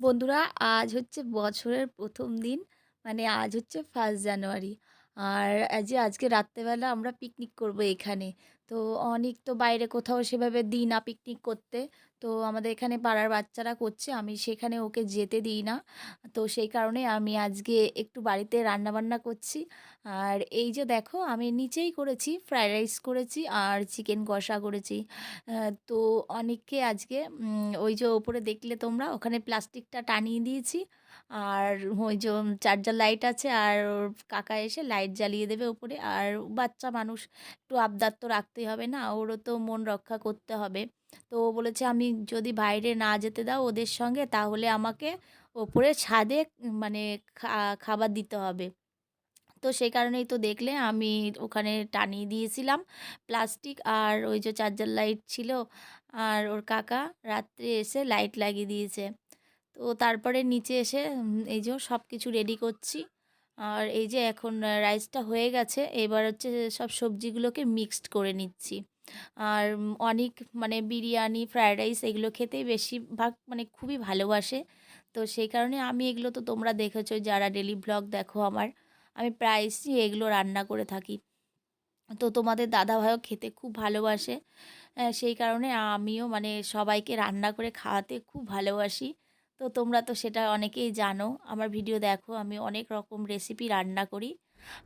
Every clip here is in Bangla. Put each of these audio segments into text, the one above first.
বন্ধুরা, আজ হচ্ছে বছরের প্রথম দিন মানে আজ হচ্ছে ফার্স্ট জানুয়ারি আর যে আজকে রাত্রেবেলা আমরা পিকনিক করব এখানে। তো অনেক তো বাইরে কোথাও সেভাবে দিই না পিকনিক করতে। তো আমাদের এখানে পাড়ার বাচ্চারা করছে। আমি সেখানে ওকে যেতে দিই না। তো সেই কারণে আমি আজকে একটু বাড়িতে রান্না বান্না করছি। আর এই যে দেখো, আমি নিচেই করেছি ফ্রায়েড রাইস করেছি আর চিকেন কষা করেছি। তো অনেককে আজকে ওই যে ওপরে দেখলে তোমরা, ওখানে প্লাস্টিকটা টানিয়ে দিয়েছি। আর ওই যে চার্জার লাইট আছে আর ওর কাকা এসে লাইট জ্বালিয়ে দেবে ওপরে। আর বাচ্চা মানুষ, একটু আবদার তো রাখতেই হবে না, ওরও তো মন রক্ষা করতে হবে। তো ও বলেছে, আমি যদি বাইরে না যেতে দাও ওদের সঙ্গে, তাহলে আমাকে ওপরে ছাদে মানে খাবার দিতে হবে। তো সেই কারণেই তো দেখলে আমি ওখানে টানিয়ে দিয়েছিলাম প্লাস্টিক আর ওই যে চার্জার লাইট ছিল আর ওর কাকা রাত্রে এসে লাইট লাগিয়ে দিয়েছে। তো তারপরে নিচে এসে এই যে সব কিছু রেডি করছি আর এই যে এখন রাইসটা হয়ে গেছে, এবার হচ্ছে সব সবজিগুলোকে মিক্সড করে নিচ্ছি। আর অনেক মানে বিরিয়ানি, ফ্রায়েড রাইস এগুলো খেতেই বেশিরভাগ মানে খুবই ভালোবাসে। তো সেই কারণে আমি এগুলো তো তোমরা দেখেছ, যারা ডেলি ব্লগ দেখো আমার, আমি প্রায়শই এগুলো রান্না করে থাকি। তো তোমাদের দাদাভাইও খেতে খুব ভালোবাসে। সেই কারণে আমিও মানে সবাইকে রান্না করে খাওয়াতে খুব ভালোবাসি। তো তোমরা তো সেটা অনেকেই জানো, আমার ভিডিও দেখো, আমি অনেক রকম রেসিপি রান্না করি।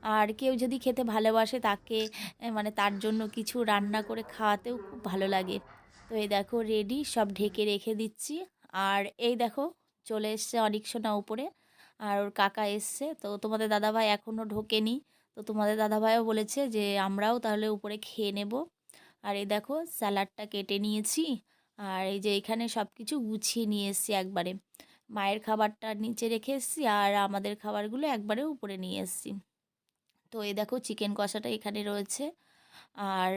আর কেউ যদি খেতে ভালোবাসে তাকে মানে তার জন্য কিছু রান্না করে খাওয়াতেও খুব ভালো লাগে। তো এই দেখো রেডি সব ঢেকে রেখে দিচ্ছি। আর এই দেখো চলে এসছে অনেক সোনা উপরে। আর ওর কাকা এসছে। তো তোমাদের দাদাভাই এখনও ঢোকেনি। তো তোমাদের দাদাভাইও বলেছে যে আমরাও তাহলে উপরে খেয়ে নেব। আর এই দেখো স্যালাডটা কেটে নিয়েছি। আর এই যে এখানে সব কিছু গুছিয়ে নিয়ে এসেছি একবারে। মায়ের খাবারটা নিচে রেখে এসেছি আর আমাদের খাবারগুলো একবারে উপরে নিয়ে এসেছি। তো এই দেখো চিকেন কষাটা এখানে রয়েছে। আর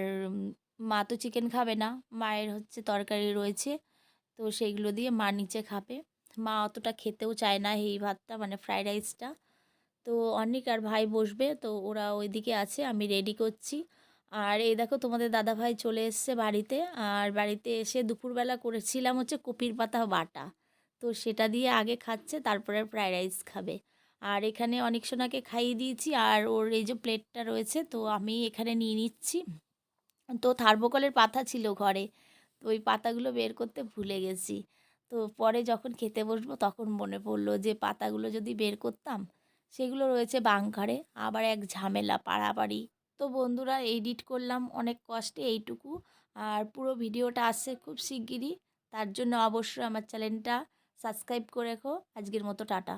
মা তো চিকেন খাবে না, মায়ের হচ্ছে তরকারি রয়েছে, তো সেইগুলো দিয়ে মা নিচে খাবে। মা অতটা খেতেও চায় না এই ভাতটা মানে ফ্রাইড রাইসটা তো অনেক আর ভাই বসবে, তো ওরা ওইদিকে আছে, আমি রেডি করছি। আর এই দেখো তোমাদের দাদা ভাই চলে এসছে বাড়িতে, আর বাড়িতে এসে দুপুরবেলা করেছিলাম হচ্ছে কপির পাতা বাটা। তো সেটা দিয়ে আগে খাচ্ছে, তারপরে ফ্রাইড রাইস খাবে। আর এখানে অনেক সোনাকে খাইয়ে দিয়েছি আর ওর এই যে প্লেটটা রয়েছে তো আমি এখানে নিয়ে নিচ্ছি। তো থার্মোকলের পাতা ছিল ঘরে, তো ওই পাতাগুলো বের করতে ভুলে গেছি। তো পরে যখন খেতে বসবো তখন মনে পড়ল যে পাতাগুলো যদি বের করতাম, সেগুলো রয়েছে বাংকারে আবার এক ঝামেলা পাড়াপাড়ি তো বন্ধুরা এডিট করলাম অনেক কষ্টে এইটুকু, আর পুরো ভিডিওটা আসছে খুব শিগগিরই। তার জন্য অবশ্যই আমার চ্যানেলটা সাবস্ক্রাইব করে রেখো। আজকের মতো টাটা।